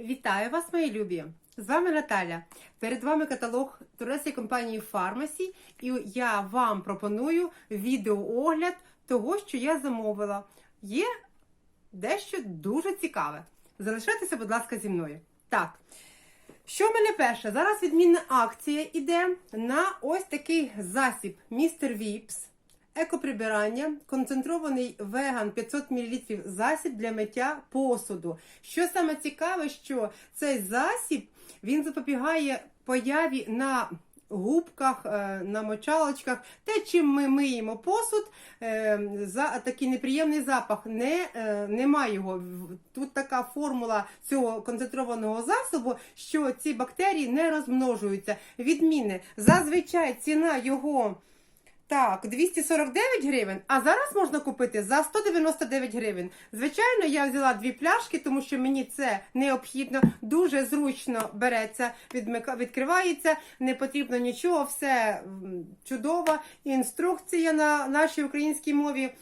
Вітаю вас, мої любі! З вами Наталя. Перед вами каталог турецької компанії Pharmacy, і я вам пропоную відеоогляд того, що я замовила. Є дещо дуже цікаве. Залишайтеся, будь ласка, зі мною. Так. Що в мене перше? Зараз відмінна акція йде на ось такий засіб Містер Віпс. Екоприбирання, концентрований веган 500 мл засіб для миття посуду. Що саме цікаве, що цей засіб він запобігає появі на губках, е, на мочалочках, те, чим ми миємо посуд, е, за такий неприємний запах. Не, е, Немає його. Тут така формула цього концентрованого засобу, що ці бактерії не розмножуються. Відмінне. Зазвичай ціна його. Так, 249 гривень, а зараз можна купити за 199 гривень. Звичайно, я взяла дві пляшки, тому що мені це необхідно, дуже зручно береться, відкривається, не потрібно нічого, все чудово. Інструкція на нашій українській мові.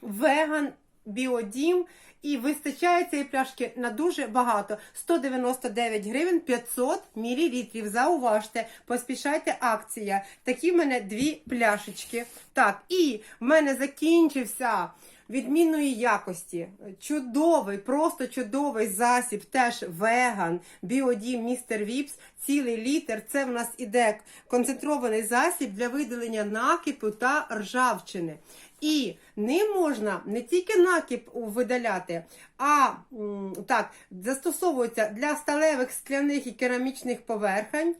Веган, біодім. І вистачає цієї пляшки на дуже багато. 199 гривень 500 мілілітрів. Зауважте, поспішайте акція. Такі в мене дві пляшечки. Так, і в мене закінчився відмінної якості. Чудовий, просто чудовий засіб, теж веган, біодім, містер Віпс, цілий літр. Це в нас іде концентрований засіб для видалення накипу та ржавчини. І ним можна не тільки накіп видаляти, а так, застосовується для сталевих, скляних і керамічних поверхень.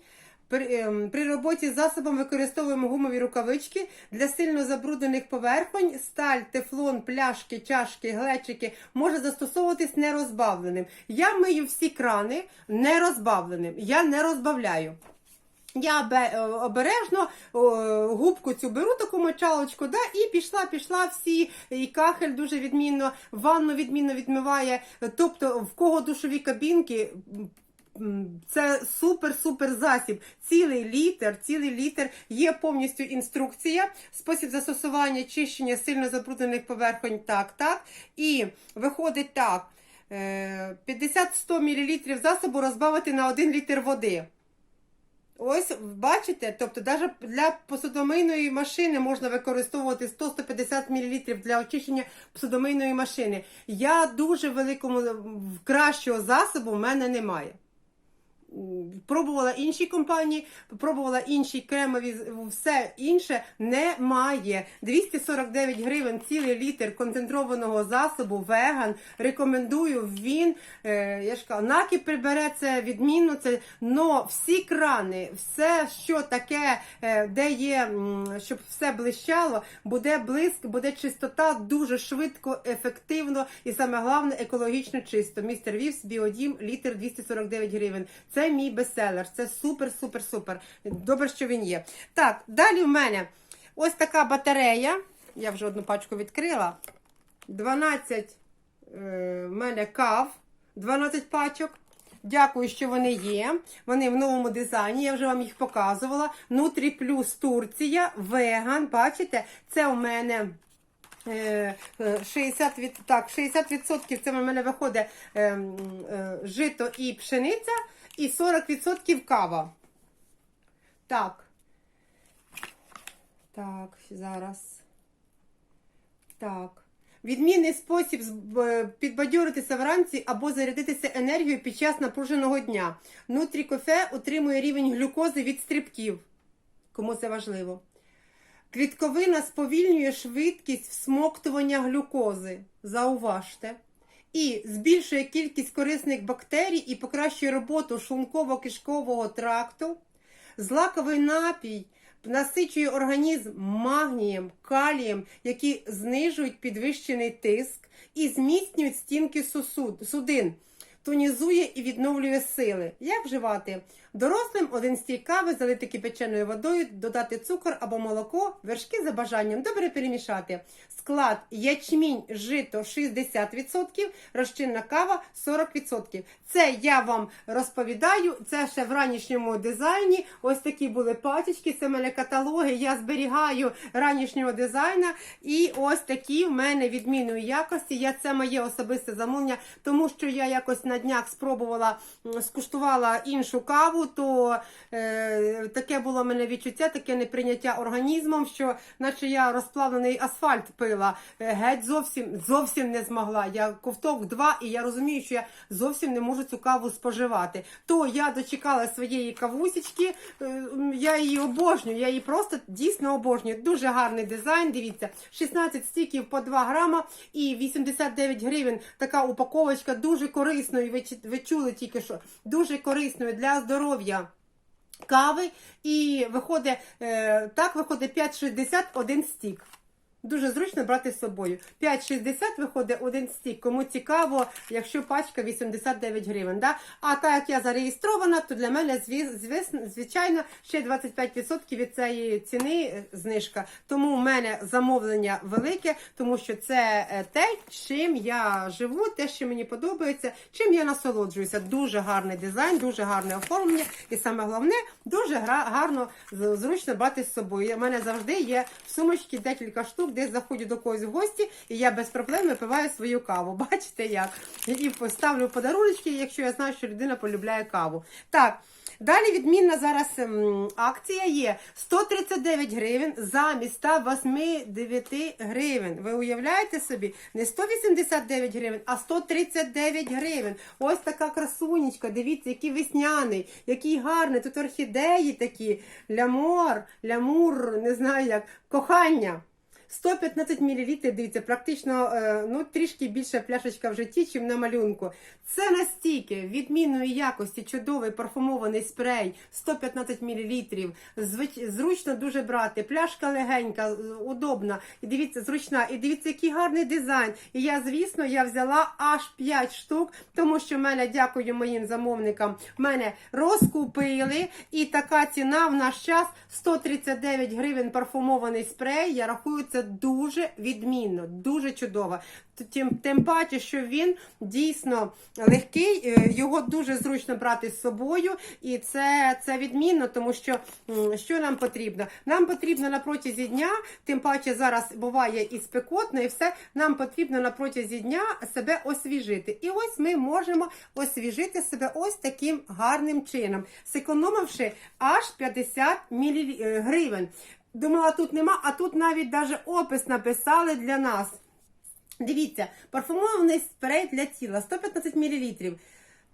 При, ем, при роботі з засобом використовуємо гумові рукавички для сильно забруднених поверхонь, сталь, тефлон, пляшки, чашки, глечики може застосовуватись нерозбавленим. Я мию всі крани нерозбавленим. Я не розбавляю. Я е, обережно губку цю беру таку мочалочку, да, і пішла, пішла всі, і кахель дуже відмінно, ванну відмінно відмиває. Тобто, в кого душові кабінки. Це супер-супер засіб. Цілий літр, цілий літр. Є повністю інструкція, спосіб застосування чищення сильно забруднених поверхонь. Так, так. І виходить так: е, 50-100 мл засобу розбавити на 1 літр води. Ось бачите, тобто навіть для посудомийної машини можна використовувати 100-150 мл для очищення посудомийної машини. Я дуже великому кращого засобу в мене немає. Пробувала інші компанії, пробувала інші кремові, все інше немає. 249 гривень цілий літр концентрованого засобу веган. Рекомендую він. Е, я ж кажу, накіп прибере це відмінно. Це но всі крани, все, що таке, е, де є, щоб все блищало, буде блиск, буде чистота дуже швидко, ефективно і саме головне екологічно чисто. Містер Вівс, біодім, літр 249 гривень. Це мій бестселер. Це супер, супер, супер. Добре, що він є. Так, далі в мене ось така батарея. Я вже одну пачку відкрила. 12 е, в мене кав, 12 пачок. Дякую, що вони є. Вони в новому дизайні. Я вже вам їх показувала. Нутрі плюс Турція, веган. Бачите, це у мене. Е, е, 60 від, так, 60% це в мене виходить е, е, жито і пшениця, і 40% кава. Так. Так, зараз. Так. Відмінний спосіб е, підбадьоритися вранці або зарядитися енергією під час напруженого дня. Нутрі кофе утримує рівень глюкози від стрибків. Кому це важливо? Клітковина сповільнює швидкість всмоктування глюкози. Зауважте. І збільшує кількість корисних бактерій і покращує роботу шлунково-кишкового тракту. Злаковий напій насичує організм магнієм, калієм, які знижують підвищений тиск і зміцнюють стінки судин, тонізує і відновлює сили. Як вживати? Дорослим один стій кави залити кипяченою водою, додати цукор або молоко, вершки за бажанням, добре перемішати. Склад ячмінь, жито 60%, розчинна кава 40%. Це я вам розповідаю. Це ще в ранішньому дизайні. Ось такі були пачечки. Це в мене каталоги. Я зберігаю ранішнього дизайну. І ось такі в мене відмінної якості. Я це моє особисте замовлення, тому що я якось на днях спробувала, скуштувала іншу каву, то е, таке було в мене відчуття, таке неприйняття організмом, що наче я розплавлений асфальт пила. Е, геть зовсім зовсім не змогла. Я ковток два, і я розумію, що я зовсім не можу цю каву споживати. То я дочекала своєї кавусечки, е, я її обожнюю, я її просто дійсно обожнюю. Дуже гарний дизайн. Дивіться, 16 стіків по 2 грама і 89 гривень. Така упаковочка дуже корисною. Ви, ви чули тільки що дуже корисною для здоров'я. Кави і виходить е, так, виходить 5,60 один стік. Дуже зручно брати з собою. 5,60 виходить один стік. Кому цікаво, якщо пачка 89 гривень. Да? А так як я зареєстрована, то для мене звичайно ще 25% від цієї ціни е, знижка. Тому в мене замовлення велике, тому що це е, те, чим я живу, те, що мені подобається, чим я насолоджуюся. Дуже гарний дизайн, дуже гарне оформлення, і саме головне, дуже гарно зручно брати з собою. У мене завжди є в сумочці декілька штук, десь заходжу до когось в гості, і я без проблем випиваю свою каву. Бачите як? І поставлю подарунки, якщо я знаю, що людина полюбляє каву. Так. Далі відмінна зараз ем, акція є 139 гривень замість 189 гривень. Ви уявляєте собі? Не 189 гривень, а 139 гривень. Ось така красунечка. Дивіться, який весняний, який гарний. Тут орхідеї такі, лямор, лямур, не знаю як, кохання. 115 мл, дивіться, практично е, ну, трішки більше пляшечка в житті, чим на малюнку. Це настільки відмінної якості, чудовий парфумований спрей, 115 мл. Зручно дуже брати. Пляшка легенька, удобна. І дивіться, зручна. І дивіться, який гарний дизайн. І я, звісно, я взяла аж 5 штук, тому що мене, дякую моїм замовникам, мене розкупили. І така ціна в наш час 139 гривень парфумований спрей. Я рахую, це дуже відмінно, дуже чудово. Тим, тим паче, що він дійсно легкий, е, його дуже зручно брати з собою, і це, це відмінно, тому що що нам потрібно? Нам потрібно на протязі дня, тим паче зараз буває і спекотно, і все. Нам потрібно на протязі дня себе освіжити. І ось ми можемо освіжити себе ось таким гарним чином, зекономивши аж 50 мл гривень. Думала, тут нема, а тут навіть даже опис написали для нас. Дивіться, парфумований спрей для тіла 115 мл.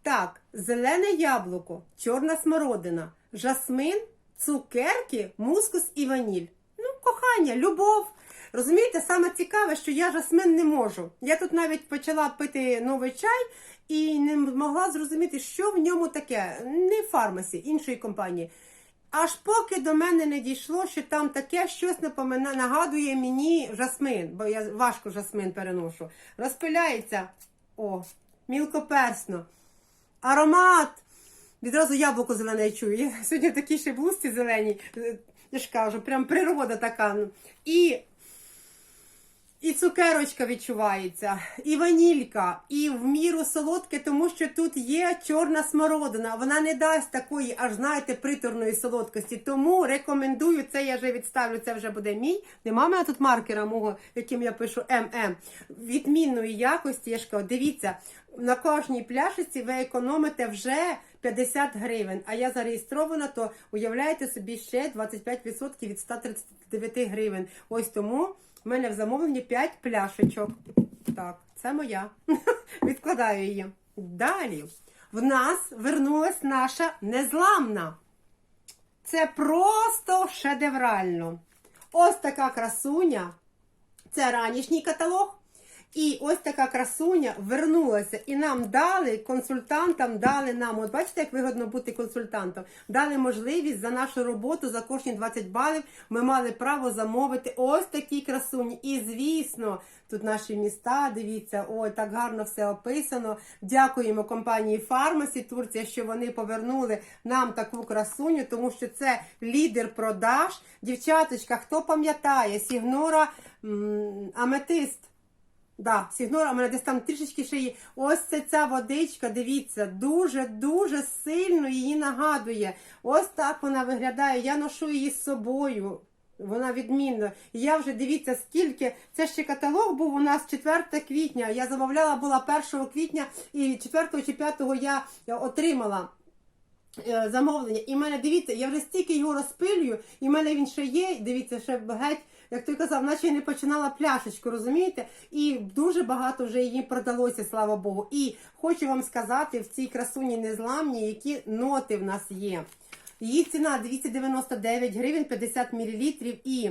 Так, зелене яблуко, чорна смородина, жасмин, цукерки, мускус і ваніль. Ну, кохання, любов. Розумієте, саме цікаве, що я жасмин не можу. Я тут навіть почала пити новий чай і не могла зрозуміти, що в ньому таке. Не в фармасі, іншої компанії. Аж поки до мене не дійшло, що там таке щось напомина, нагадує мені жасмин, бо я важко жасмин переношу. Розпиляється, о, мілкоперсно. Аромат. Відразу яблуко зелене чую. Я сьогодні такі ще блузці зелені. е, Я ж кажу, прям природа така. І і цукерочка відчувається, і ванілька, і в міру солодке, тому що тут є чорна смородина. Вона не дасть такої, аж знаєте, приторної солодкості. Тому рекомендую це. Я вже відставлю. Це вже буде мій. Нема мене тут маркера мого, яким я пишу ММ. Відмінної якості. Я ж кажу, дивіться, на кожній пляшечці ви економите вже 50 гривень. А я зареєстрована, то уявляєте собі ще 25% від 139 гривень. Ось тому. У мене в замовленні 5 пляшечок. Так, це моя. Відкладаю її. Далі. В нас вернулась наша незламна. Це просто шедеврально. Ось така красуня. Це ранішній каталог. І ось така красуня вернулася, і нам дали консультантам, дали нам, от бачите, як вигодно бути консультантом, дали можливість за нашу роботу, за кожні 20 балів ми мали право замовити ось такі красуні. І звісно, тут наші міста, дивіться, ой, так гарно все описано. Дякуємо компанії Фармасі Турція, що вони повернули нам таку красуню, тому що це лідер продаж. Дівчаточка, хто пам'ятає, Сігнора Аметист. Да, Сігнора, у мене десь там трішечки ще є. Ось це ця водичка, дивіться, дуже-дуже сильно її нагадує. Ось так вона виглядає. Я ношу її з собою. Вона відмінна. Я вже дивіться, скільки. Це ще каталог був у нас 4 квітня. Я замовляла була 1 квітня, і 4 чи 5 я отримала. е, Замовлення, і в мене дивіться, я вже стільки його розпилюю, і в мене він ще є. Дивіться, ще геть, як той казав, наче не починала пляшечку, розумієте? І дуже багато вже її продалося, слава Богу. І хочу вам сказати в цій красуні незламній, які ноти в нас є. Її ціна 299 гривень 50 мл і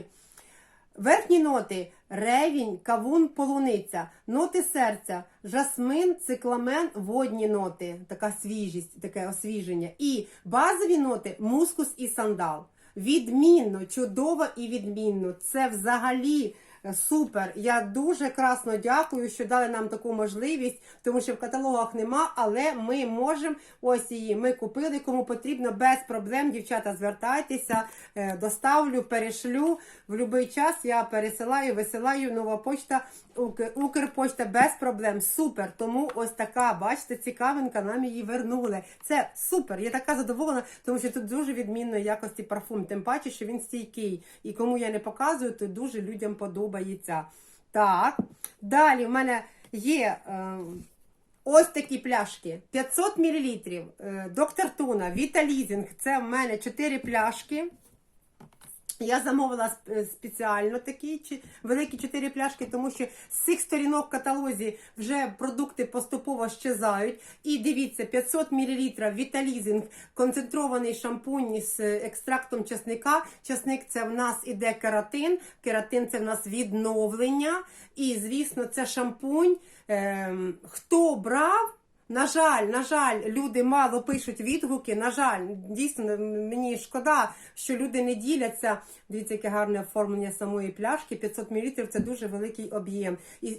верхні ноти ревінь, кавун, полуниця, ноти серця, жасмин, цикламен, водні ноти, така свіжість, таке освіження. І базові ноти мускус і сандал. Відмінно, чудово і відмінно. Це взагалі супер. Я дуже красно дякую, що дали нам таку можливість, тому що в каталогах нема, але ми можемо ось її. Ми купили, кому потрібно, без проблем. Дівчата, звертайтеся, е, доставлю, перешлю. В будь-який час я пересилаю, висилаю нова почта, Укрпочта без проблем. Супер. Тому ось така, бачите, цікавинка, нам її вернули. Це супер. Я така задоволена, тому що тут дуже відмінної якості парфум. Тим паче, що він стійкий. І кому я не показую, то дуже людям подобається. Так. Далі в мене є. Е, Ось такі пляшки. 500 мл. Е, Доктор Туна, Віталізінг. Це в мене 4 пляшки. Я замовила сп- спеціально такі великі 4 пляшки, тому що з цих сторінок в каталозі вже продукти поступово щезають. І дивіться, 500 мл Віталізінг, концентрований шампунь з екстрактом часника. Часник це в нас іде кератин. Кератин це в нас відновлення. І, звісно, це шампунь. Ем, хто брав? На жаль, на жаль, люди мало пишуть відгуки. На жаль, дійсно мені шкода, що люди не діляться. Дивіться, яке гарне оформлення самої пляшки. 500 мл це дуже великий об'єм. І,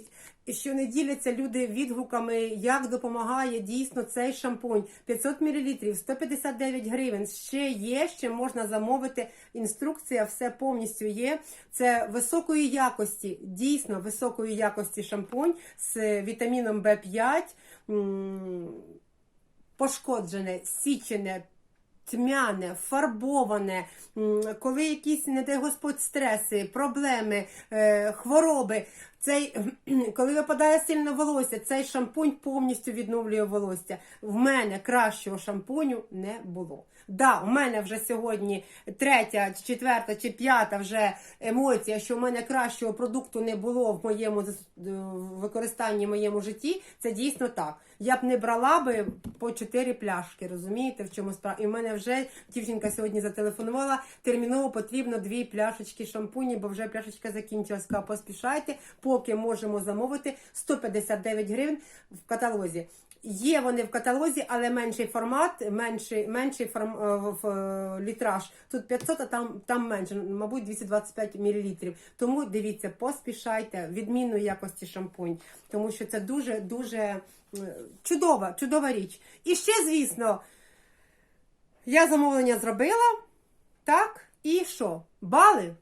що не діляться люди відгуками, як допомагає дійсно цей шампунь. 500 мл, 159 гривень. Ще є, ще можна замовити. Інструкція, все повністю є. Це високої якості, дійсно високої якості шампунь з вітаміном В5 пошкоджене, січене, тьмяне, фарбоване, коли якісь, не дай Господь, стреси, проблеми, е, хвороби. Цей, коли випадає сильно волосся, цей шампунь повністю відновлює волосся. В мене кращого шампуню не було. Да, у мене вже сьогодні третя, четверта чи п'ята вже емоція, що в мене кращого продукту не було в моєму е, використанні в моєму житті. Це дійсно так. Я б не брала би по 4 пляшки, розумієте, в чому справа. І в мене вже дівчинка сьогодні зателефонувала. Терміново потрібно дві пляшечки шампуні, бо вже пляшечка закінчилась. Поспішайте, поки можемо замовити 159 гривень в каталозі. Є вони в каталозі, але менший формат, менший, менший форм, е, в, е, літраж. Тут 500, а там, там менше, мабуть, 225 мл. Тому дивіться, поспішайте, відмінної якості шампунь, тому що це дуже дуже е, чудова, чудова річ. І ще, звісно, я замовлення зробила. Так, і що? Бали?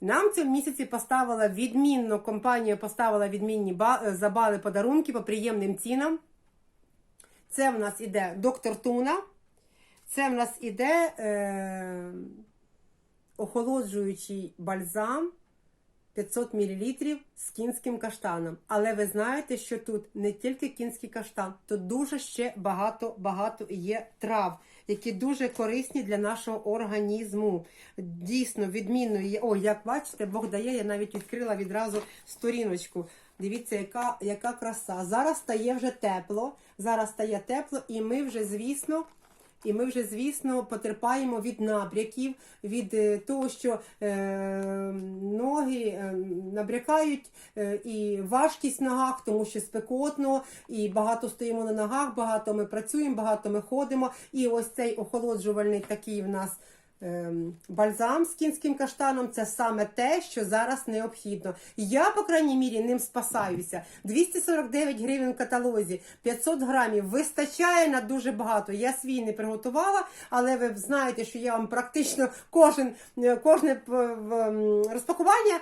Нам цьому місяці поставила відмінно, компанія поставила відмінні за бали подарунки по приємним цінам. Це в нас іде доктор Туна. Це в нас іде е, охолоджуючий бальзам 500 мл з кінським каштаном. Але ви знаєте, що тут не тільки кінський каштан, тут дуже ще багато-багато є трав, які дуже корисні для нашого організму. Дійсно, відмінно є. О, як бачите, Бог дає, я навіть відкрила відразу сторіночку. Дивіться, яка, яка краса. Зараз стає вже тепло. Зараз стає тепло, і ми вже, звісно. І ми вже, звісно, потерпаємо від набряків, від е, того, що е, ноги е, набрякають, е, і важкість в ногах, тому що спекотно, і багато стоїмо на ногах, багато ми працюємо, багато ми ходимо. І ось цей охолоджувальний такий в нас. Ем, Бальзам з кінським каштаном це саме те, що зараз необхідно. Я, по крайній мірі, ним спасаюся. 249 гривень в каталозі, 500 грамів вистачає на дуже багато. Я свій не приготувала, але ви знаєте, що я вам практично кожен, е, кожне розпакування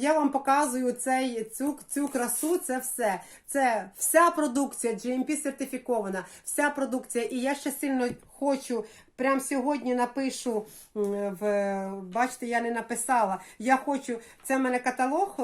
я вам показую цей, цю, цю красу, це все. Це вся продукція GMP сертифікована, вся продукція. І я ще сильно хочу Прям сьогодні напишу в бачите, я не написала. Я хочу. Це в мене каталог.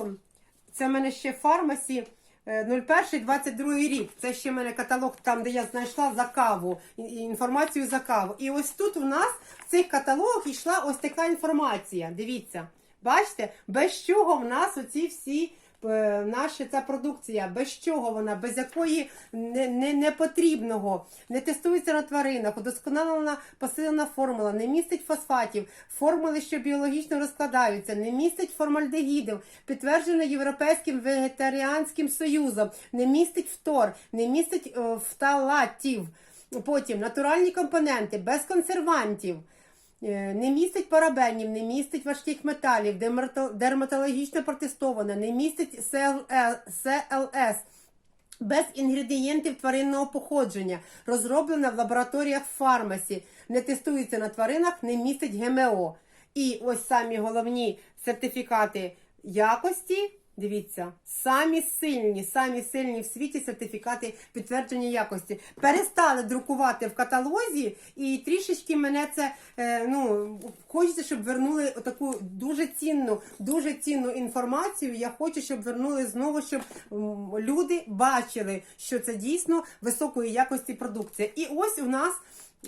Це в мене ще фармасі. 01-22 рік. Це ще в мене каталог, там, де я знайшла за каву, інформацію за каву. І ось тут у нас в цих каталогах йшла ось така інформація. Дивіться, бачите, без чого в нас оці всі. Е, Наша ця продукція, без чого вона, без якої не, не, не потрібного, не тестується на тваринах, удосконалена посилена формула, не містить фосфатів, формули, що біологічно розкладаються, не містить формальдегідів, підтверджено Європейським вегетаріанським союзом, не містить фтор, не містить е, фталатів. Потім натуральні компоненти без консервантів. Е, Не містить парабенів, не містить важких металів, дерматологічно протестоване, не містить СЛС, без інгредієнтів тваринного походження, розроблена в лабораторіях фармасі, не тестується на тваринах, не містить ГМО. І ось самі головні сертифікати якості. Дивіться, самі сильні, самі сильні в світі сертифікати підтвердження якості. Перестали друкувати в каталозі, і трішечки мене це е, ну хочеться, щоб вернули таку дуже цінну, дуже цінну інформацію. Я хочу, щоб вернули знову, щоб люди бачили, що це дійсно високої якості продукція. І ось у нас.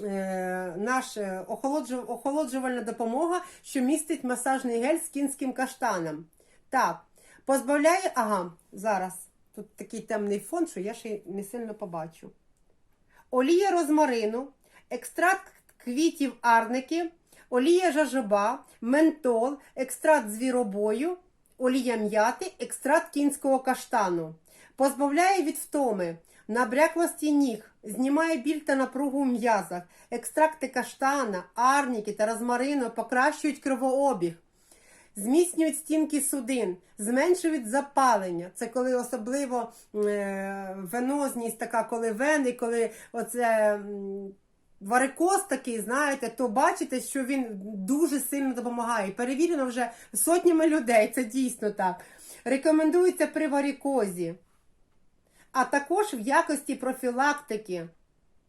е, Наш е, охолоджувальна допомога, що містить масажний гель з кінським каштаном. Так, позбавляє. Ага, зараз. Тут такий темний фон, що я ще не сильно побачу. Олія розмарину, екстракт квітів арники, олія жажоба, ментол, екстракт звіробою, олія м'яти, екстракт кінського каштану. Позбавляє від втоми, набряклості ніг, знімає біль та напругу в м'язах. Екстракти каштана, арніки та розмарину покращують кровообіг. Зміцнюють стінки судин, зменшують запалення. Це коли особливо е, венозність така, коли вени, коли оце варикоз такий, знаєте, то бачите, що він дуже сильно допомагає. Перевірено вже сотнями людей, це дійсно так. Рекомендується при варикозі, а також в якості профілактики.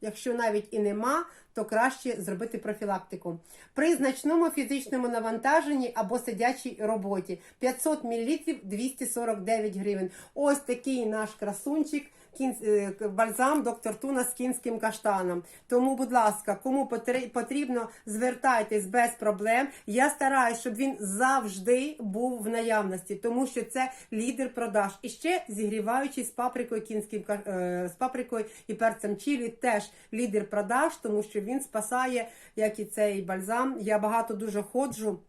Якщо навіть і нема, то краще зробити профілактику. При значному фізичному навантаженні або сидячій роботі 500 мл 249 гривень. Ось такий наш красунчик. Е, Бальзам доктор Туна з кінським каштаном. Тому, будь ласка, кому потр- потрібно, звертайтесь без проблем. Я стараюсь, щоб він завжди був в наявності, тому що це лідер продаж. І ще зігріваючий з паприкою кінським е, з паприкою і перцем чилі, теж лідер продаж, тому що він спасає, як і цей бальзам. Я багато дуже ходжу.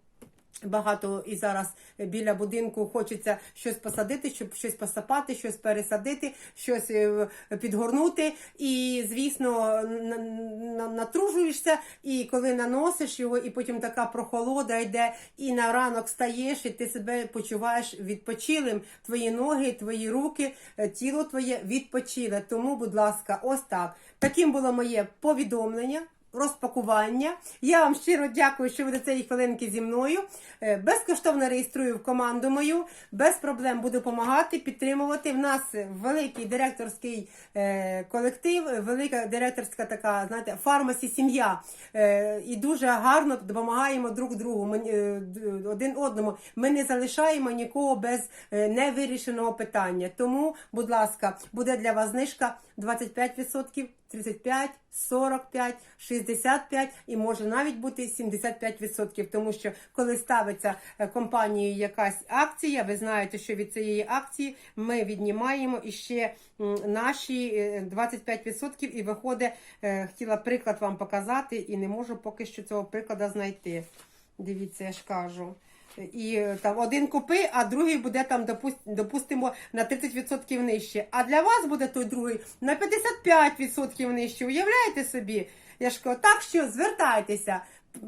Багато і зараз біля будинку хочеться щось посадити, щоб щось посапати, щось пересадити, щось е, підгорнути. І, звісно, на- на- натружуєшся, і коли наносиш його, і потім така прохолода йде, і на ранок стаєш, і ти себе почуваєш відпочилим. Твої ноги, твої руки, е, тіло твоє відпочиле. Тому, будь ласка, ось так. Таким було моє повідомлення розпакування. Я вам щиро дякую, що ви до цієї хвилинки зі мною. Е, Безкоштовно реєструю в команду мою, без проблем буду допомагати, підтримувати. В нас великий директорський е, колектив, велика директорська така, знаєте, фармасі сім'я. Е, І дуже гарно допомагаємо друг другу, один одному. Ми не залишаємо нікого без невирішеного питання. Тому, будь ласка, буде для вас знижка 25%, 35, 45, 65 і може навіть бути 75%. Тому що коли ставиться е, компанією якась акція, ви знаєте, що від цієї акції ми віднімаємо іще наші е, 25% і виходить, е, хотіла приклад вам показати, і не можу поки що цього прикладу знайти. Дивіться, я ж кажу. І е, там один купи, а другий буде там, допустимо, на 30% нижче. А для вас буде той другий на 55% нижче. Уявляєте собі? Я ж кажу, так що звертайтеся.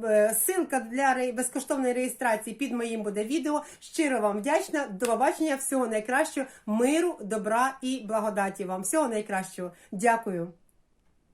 Е, Ссылка для безкоштовної реєстрації під моїм буде відео. Щиро вам вдячна. До побачення. Всього найкращого, миру, добра і благодаті вам. Всього найкращого. Дякую.